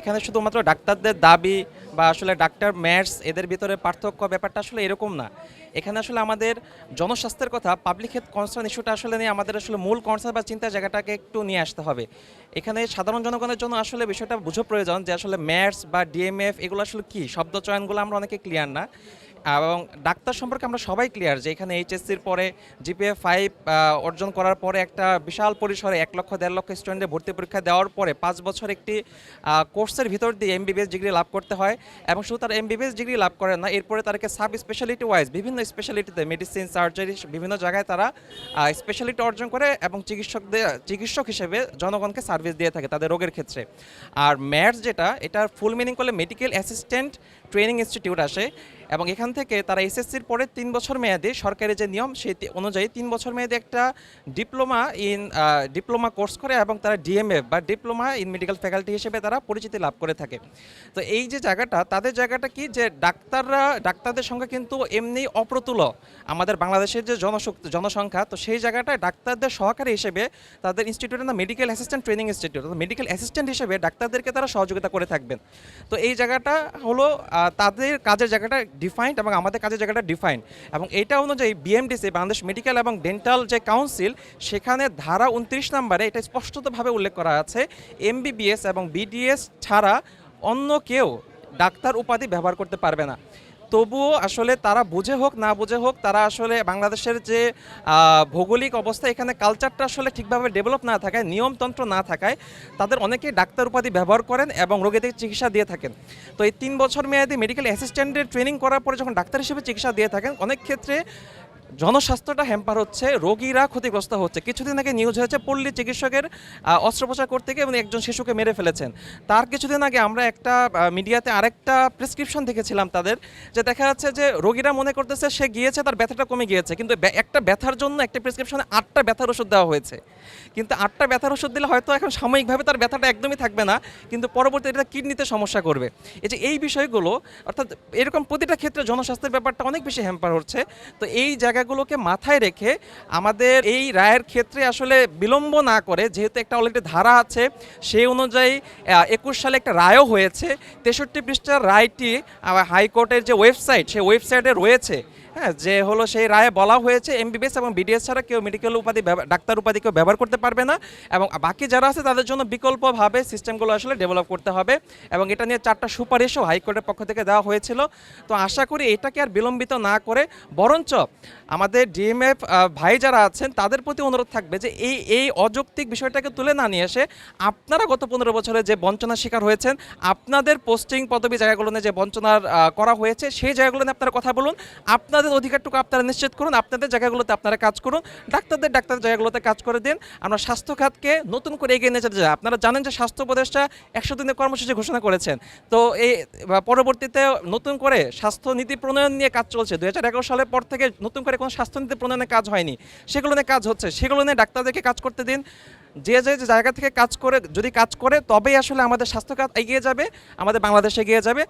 এখানে শুধুমাত্র ডাক্তারদের দাবি বা আসলে ডাক্তার ম্যাটস এদের ভিতরে পার্থক্য ব্যাপারটা আসলে এরকম না। এখানে আসলে আমাদের জনস্বাস্থ্যের কথা পাবলিক হেলথ কনসার্ন ইস্যুটা আসলে নিয়ে আমাদের আসলে মূল কনসার্ন বা চিন্তা জায়গাটাকে একটু নিয়ে আসতে হবে। এখানে সাধারণ জনগণের জন্য আসলে বিষয়টা বুঝো প্রয়োজন যে আসলে ম্যাটস বা ডিএমএফ এগুলো আসলে কী? শব্দ চয়নগুলো আমরা অনেকে ক্লিয়ার না। এবং ডাক্তার সম্পর্কে আমরা সবাই ক্লিয়ার যে এখানে এইচএসসির পরে জিপিএ ফাইভ অর্জন করার পরে একটা বিশাল পরিসরে এক লক্ষ, দেড় লক্ষ স্টুডেন্টের ভর্তি পরীক্ষা দেওয়ার পরে পাঁচ বছর একটি কোর্সের ভিতর দিয়ে এমবিবিএস ডিগ্রি লাভ করতে হয় এবং শুধু তার এমবিবিএস ডিগ্রি লাভ করে না, এরপরে তাদেরকে সাব স্পেশালিটি ওয়াইজ বিভিন্ন স্পেশালিটিতে মেডিসিন সার্জারি বিভিন্ন জায়গায় তারা স্পেশালিটি অর্জন করে এবং চিকিৎসকদের, চিকিৎসক হিসেবে জনগণকে সার্ভিস দিয়ে থাকে তাদের রোগের ক্ষেত্রে। আর ম্যাথস যেটা, এটার ফুল মিনিং করলে মেডিকেল অ্যাসিস্ট্যান্ট ট্রেনিং ইনস্টিটিউট আসে এবং এখান থেকে তারা এসএসসির পরে তিন বছর মেয়াদে। সরকারি যে নিয়ম, সেই অনুযায়ী তিন বছর মেয়াদে একটা ডিপ্লোমা ইন ডিপ্লোমা কোর্স করে এবং তারা ডিএমএফ বা ডিপ্লোমা ইন মেডিকেল ফ্যাকাল্টি হিসেবে তারা পরিচিতি লাভ করে থাকে। তো এই যে জায়গাটা, তাদের জায়গাটা কি যে ডাক্তাররা, ডাক্তারদের সংখ্যা কিন্তু এমনি অপ্রতুল। আমাদের বাংলাদেশের যে জনশক্তি, জনসংখ্যা, তো সেই জায়গাটা ডাক্তারদের সহকারী হিসেবে তাদের ইনস্টিটিউটের নাম medical assistant training institute. Medical assistant হিসেবে ডাক্তারদেরকে তারা সহযোগিতা করে থাকবেন। তো এই জায়গাটা হলো তাদের কাজের জায়গাটা ডিফাইন্ড এবং আমাদের কাজের জায়গাটা ডিফাইন্ড এবং এটা অনুযায়ী বিএমডিসি বাংলাদেশ মেডিকেল এবং ডেন্টাল যে কাউন্সিল সেখানে ধারা উনত্রিশ নম্বরে এটা স্পষ্টতভাবে উল্লেখ করা আছে এমবিবিএস এবং বিডিএস ছাড়া অন্য কেউ ডাক্তার উপাধি ব্যবহার করতে পারবে না। তবুও আসলে তারা বুঝে হোক, না বুঝে হোক, তারা আসলে বাংলাদেশের যে ভৌগোলিক অবস্থা, এখানে কালচারটা আসলে ঠিকভাবে ডেভেলপ না থাকায়, নিয়মতন্ত্র না থাকায় তাদের অনেকেই ডাক্তার উপাধি ব্যবহার করেন এবং রোগীদের চিকিৎসা দিয়ে থাকেন। তো এই তিন বছর মেয়াদি মেডিকেল অ্যাসিস্ট্যান্টের ট্রেনিং করার পরে যখন ডাক্তার হিসেবে চিকিৎসা দিয়ে থাকেন, অনেক ক্ষেত্রে জনস্বাস্থ্যটা হ্যাম্পার হচ্ছে, রোগীরা ক্ষতিগ্রস্ত হচ্ছে। কিছুদিন আগে নিউজ হয়েছে, পল্লী চিকিৎসকের অস্ত্রোপচার করতে গিয়ে এবং একজন শিশুকে মেরে ফেলেছেন। তার কিছুদিন আগে আমরা একটা মিডিয়াতে আরেকটা প্রেসক্রিপশন দেখেছিলাম তাদের, যে দেখা যাচ্ছে যে রোগীরা মনে করতেছে সে গিয়েছে, তার ব্যথাটা কমে গিয়েছে। কিন্তু একটা ব্যথার জন্য একটা প্রেসক্রিপশনে আটটা ব্যথার ওষুধ দেওয়া হয়েছে। কিন্তু আটটা ব্যথার ওষুধ দিলে হয়তো এখন সাময়িকভাবে তার ব্যথাটা একদমই থাকবে না, কিন্তু পরবর্তীতে এটা কিডনিতে সমস্যা করবে। এই যে এই বিষয়গুলো, অর্থাৎ এরকম প্রতিটা ক্ষেত্রে জনস্বাস্থ্যের ব্যাপারটা অনেক বেশি হ্যাম্পার হচ্ছে। তো এই জায়গাগুলোকে মাথায় রেখে আমাদের এই রায়ের ক্ষেত্রে আসলে বিলম্ব না করে, যেহেতু একটা অলরেডি ধারা আছে, সেই অনুযায়ী একুশ সালে একটা রায়ও হয়েছে। তেষট্টি পৃষ্ঠার রায়টি হাইকোর্টের যে ওয়েবসাইট, সেই ওয়েবসাইটে রয়েছে। হ্যাঁ যে হলো সেই রায়ে বলা হয়েছে এমবিবিএস এবং বিডিএস ছাড়া কেউ মেডিকেল উপাধি ডাক্তার উপাধি কেউ ব্যবহার করতে পারবে না এবং বাকি যারা আছে তাদের জন্য বিকল্পভাবে সিস্টেমগুলো আসলে ডেভেলপ করতে হবে এবং এটা নিয়ে চারটা সুপারিশও হাইকোর্টের পক্ষ থেকে দেওয়া হয়েছিল। তো আশা করি এটাকে আর বিলম্বিত না করে, বরঞ্চ আমাদের ডিএমএফ ভাই যারা আছেন তাদের প্রতি অনুরোধ থাকবে যে এই এই অযৌক্তিক বিষয়টাকে তুলে না নিয়ে এসে আপনারা গত পনেরো বছরে যে বঞ্চনার শিকার হয়েছেন, আপনাদের পোস্টিং পদবি জায়গাগুলো যে বঞ্চনার করা হয়েছে, সেই জায়গাগুলো নিয়ে আপনারা কথা বলুন। আপনাদের অধিকারটুকু আপনারা নিশ্চিত করুন, আপনাদের জায়গাগুলোতে আপনারা কাজ করুন, ডাক্তারদের ডাক্তার জায়গাগুলোতে কাজ করে দিন। আমরা স্বাস্থ্য খাতকে নতুন করে এগিয়ে নিয়ে যেতে চাই। আপনারা জানেন যে স্বাস্থ্য উপদেষ্টা একশো দিনের কর্মসূচি ঘোষণা করেছেন। তো এই পরবর্তীতে নতুন করে স্বাস্থ্য নীতি প্রণয়ন নিয়ে কাজ চলছে। দু হাজার এগারো সালের পর থেকে নতুন করে কোনো স্বাস্থ্য নীতি প্রণয়নের কাজ হয়নি। সেগুলো নিয়ে কাজ হচ্ছে। সেগুলো নিয়ে ডাক্তারদেরকে কাজ করতে দিন। যে যে জায়গা থেকে কাজ করে, যদি কাজ করে, তবেই আসলে আমাদের স্বাস্থ্য খাত এগিয়ে যাবে, আমাদের বাংলাদেশ এগিয়ে যাবে।